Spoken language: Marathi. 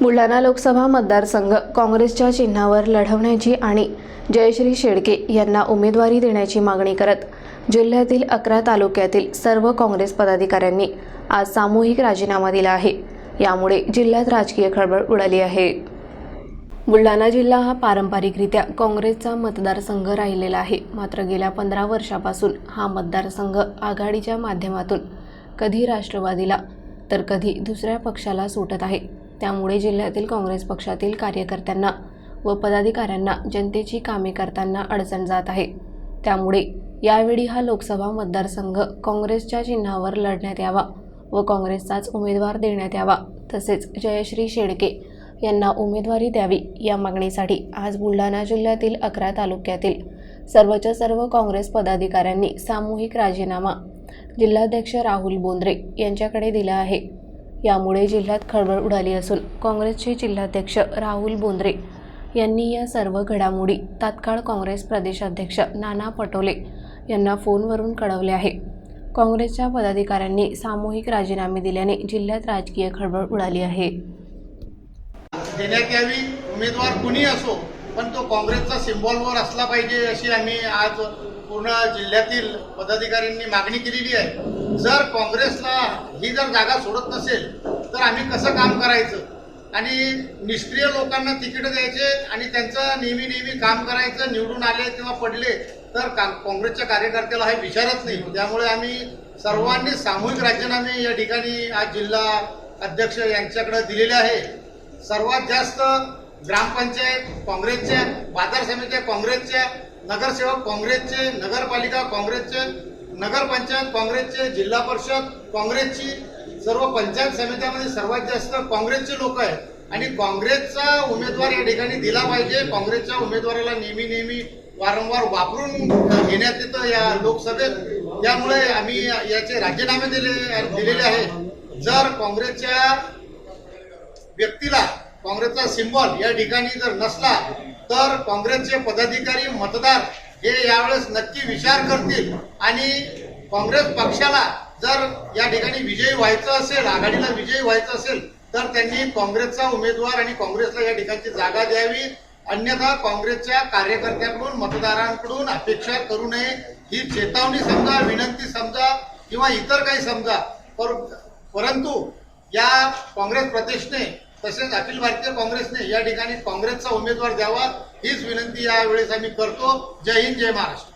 बुलढाणा लोकसभा मतदारसंघ काँग्रेसच्या चिन्हावर लढवण्याची आणि जयश्री शेडके यांना उमेदवारी देण्याची मागणी करत जिल्ह्यातील अकरा तालुक्यातील सर्व काँग्रेस पदाधिकाऱ्यांनी आज सामूहिक राजीनामा दिला आहे. यामुळे जिल्ह्यात राजकीय खळबळ उडाली आहे. बुलढाणा जिल्हा हा पारंपरिकरित्या काँग्रेसचा मतदारसंघ राहिलेला आहे. मात्र गेल्या पंधरा वर्षापासून हा मतदारसंघ आघाडीच्या माध्यमातून कधी राष्ट्रवादीला तर कधी दुसऱ्या पक्षाला सुटत आहे. त्यामुळे जिल्ह्यातील काँग्रेस पक्षातील कार्यकर्त्यांना व पदाधिकाऱ्यांना जनतेची कामे करताना अडचण जात आहे. त्यामुळे यावेळी हा लोकसभा मतदारसंघ काँग्रेसच्या चिन्हावर लढण्यात यावा व काँग्रेसचाच उमेदवार देण्यात यावा तसेच जयश्री शेडके यांना उमेदवारी द्यावी या मागणीसाठी आज बुलढाणा जिल्ह्यातील अकरा तालुक्यातील सर्वच्या सर्व काँग्रेस पदाधिकाऱ्यांनी सामूहिक राजीनामा जिल्हाध्यक्ष राहुल बोंद्रे यांच्याकडे दिला आहे. यामुळे जिल्ह्यात खळबळ उडाली असून काँग्रेसचे जिल्हाध्यक्ष राहुल बोंद्रे यांनी या सर्व घडामोडी तात्काळ काँग्रेस प्रदेशाध्यक्ष नाना पटोले यांना फोनवरून कळवले आहे. काँग्रेसच्या पदाधिकाऱ्यांनी सामूहिक राजीनामे दिल्याने जिल्ह्यात राजकीय खळबळ उडाली आहे. देण्यात उमेदवार कुणी असो पण तो काँग्रेसचा सिम्बॉलवर असला पाहिजे अशी आम्ही आज पूर्ण जिल्ह्यातील पदाधिकाऱ्यांनी मागणी केलेली आहे. जर काँग्रेसला ही जर जागा सोडत नसेल तर आम्ही कसं काम करायचं? आणि निष्क्रिय लोकांना तिकीट द्यायचे आणि त्यांचं नेहमी नेहमी काम करायचं निवडून आले किंवा पडले तर का काँग्रेसच्या कार्यकर्त्याला हे विचारच नाही. त्यामुळे आम्ही सर्वांनी सामूहिक राजीनामे या ठिकाणी आज जिल्हा अध्यक्ष यांच्याकडे दिलेले आहे. सर्वात जास्त ग्रामपंचायत काँग्रेसच्या बाजार समित्या काँग्रेसच्या नगरसेवक काँग्रेसचे नगरपालिका काँग्रेसचे नगरपंचायत काँग्रेसचे जिल्हा परिषद काँग्रेसची सर्व पंचायत समित्यामध्ये सर्वात जास्त काँग्रेसचे लोक आहेत. आणि काँग्रेसचा उमेदवार या ठिकाणी दिला पाहिजे. काँग्रेसच्या उमेदवाराला नेहमी नेहमी वारंवार वापरून घेण्यात येतं या लोकसभेत. त्यामुळे आम्ही याचे राजीनामे दिले दिलेले आहे. जर काँग्रेसच्या व्यक्तीला काँग्रेसचा सिम्बॉल या ठिकाणी जर नसला तर काँग्रेसचे पदाधिकारी मतदार हे यावेळेस नक्की विचार करतील आणि काँग्रेस पक्षाला जर या ठिकाणी विजयी व्हायचं असेल आघाडीला विजयी व्हायचं असेल तर त्यांनी काँग्रेसचा उमेदवार आणि काँग्रेसला या ठिकाणची जागा द्यावी. अन्यथा काँग्रेसच्या कार्यकर्त्यांकडून मतदारांकडून अपेक्षा करू नये. ही चेतावणी समजा विनंती समजा किंवा इतर काही समजा पर परंतु या काँग्रेस प्रदेशने तसेच अखिल भारतीय काँग्रेसने या ठिकाणी काँग्रेसचा उमेदवार द्यावा हीच विनंती यावेळेस आम्ही करतो. जय हिंद जय महाराष्ट्र.